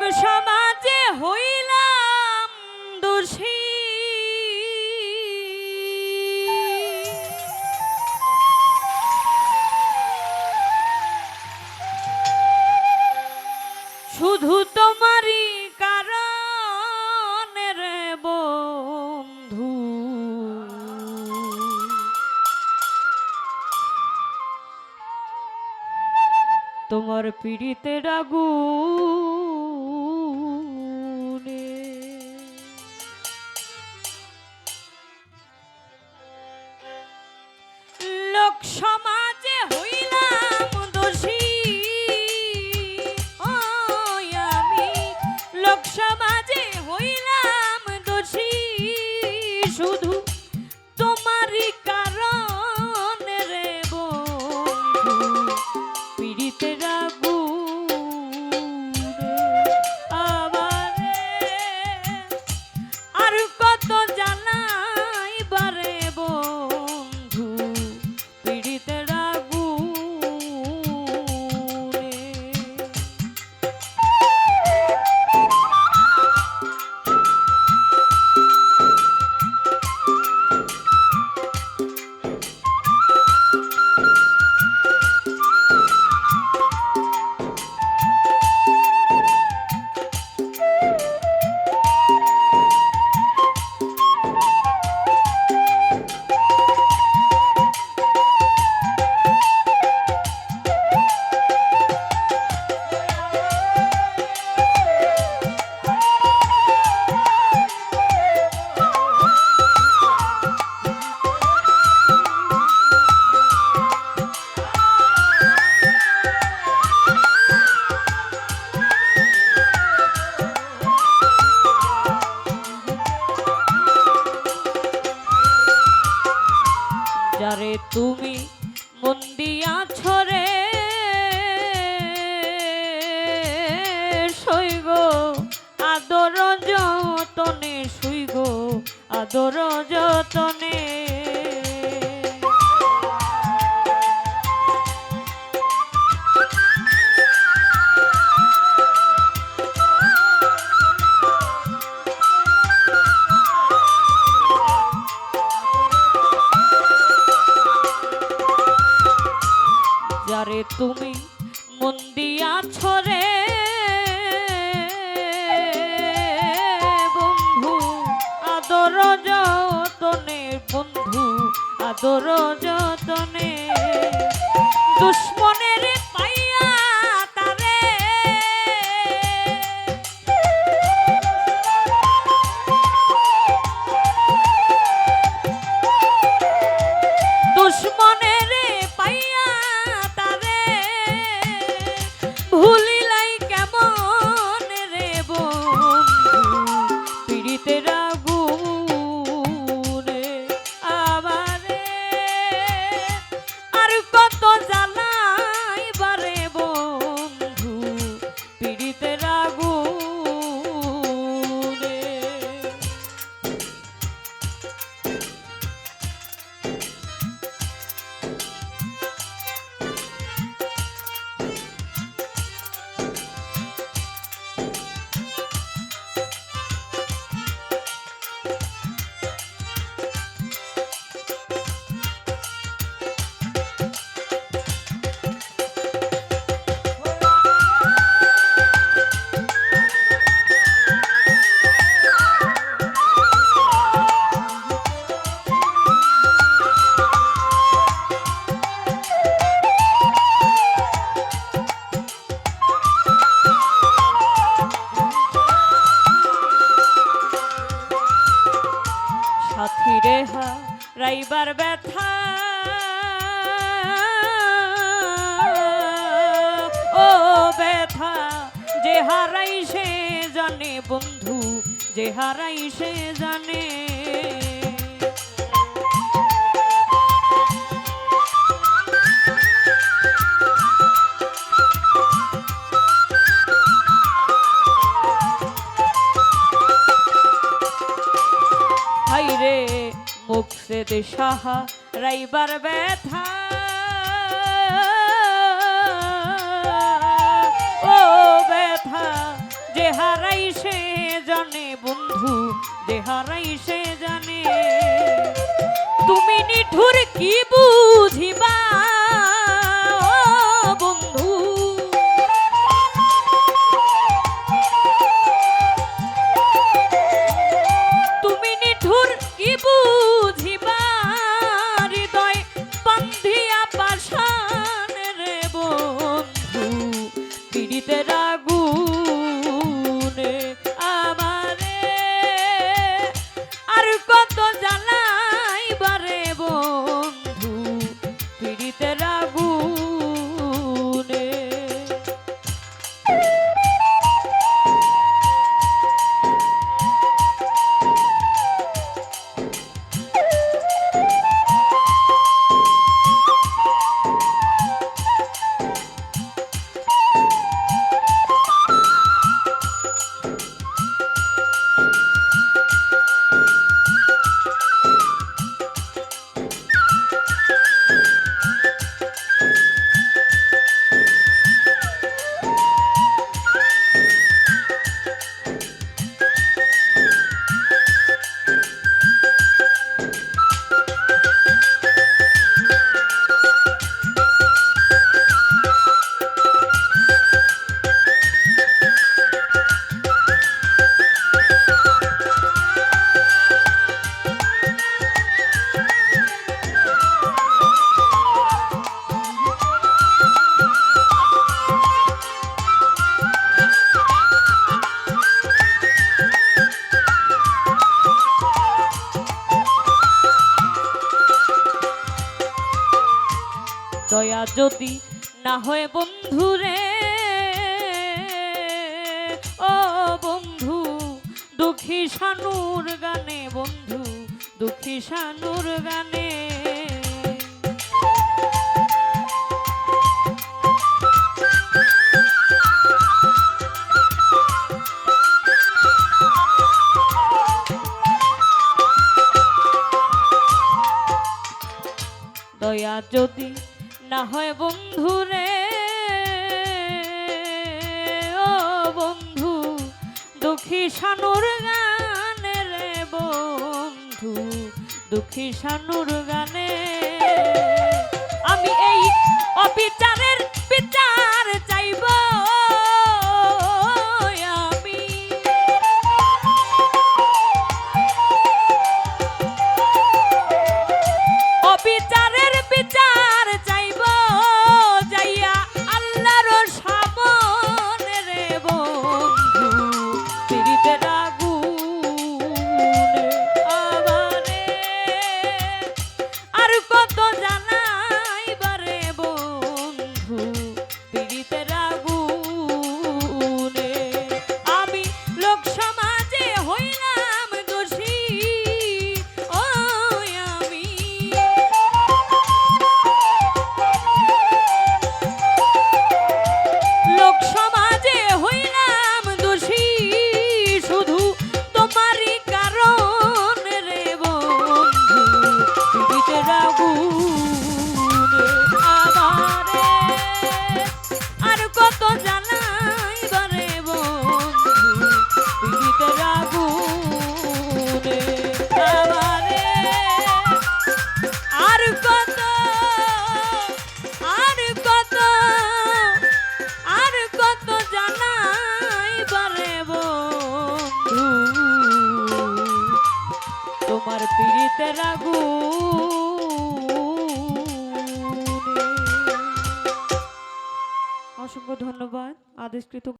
লোক সমাজে হইলাম দোষী। শুধু তোমারই কারণ রে তোমার পিড়িতে রাগু আদর যতনে। যারে তুমি মন দিয়াছ রে বন্ধু আদর যতনে। দুশ্মনের রেহা রাইবার ব্যথা। ও ব্যথা যে হারাই সে জানে বন্ধু যে হারাই সে জানে। হতে সাহা রাইবার ব্যথা। ও ব্যথা, যে হারাই সে জানে বন্ধু, যে হারাই সে জানে। তুমি নিঠুর কি বুঝিবা? that দয়া যদি না হয় বন্ধুরে, ও বন্ধু, দুঃখী সানুর গানে, বন্ধু, দুঃখী সানুর গানে। দয়া যদি না হয় বন্ধু রে। ও বন্ধু দুঃখী সানুর গানে রে বন্ধু দুঃখী সানুর গানে। তেরা অসংখ্য ধন্যবাদ। আদেশকৃত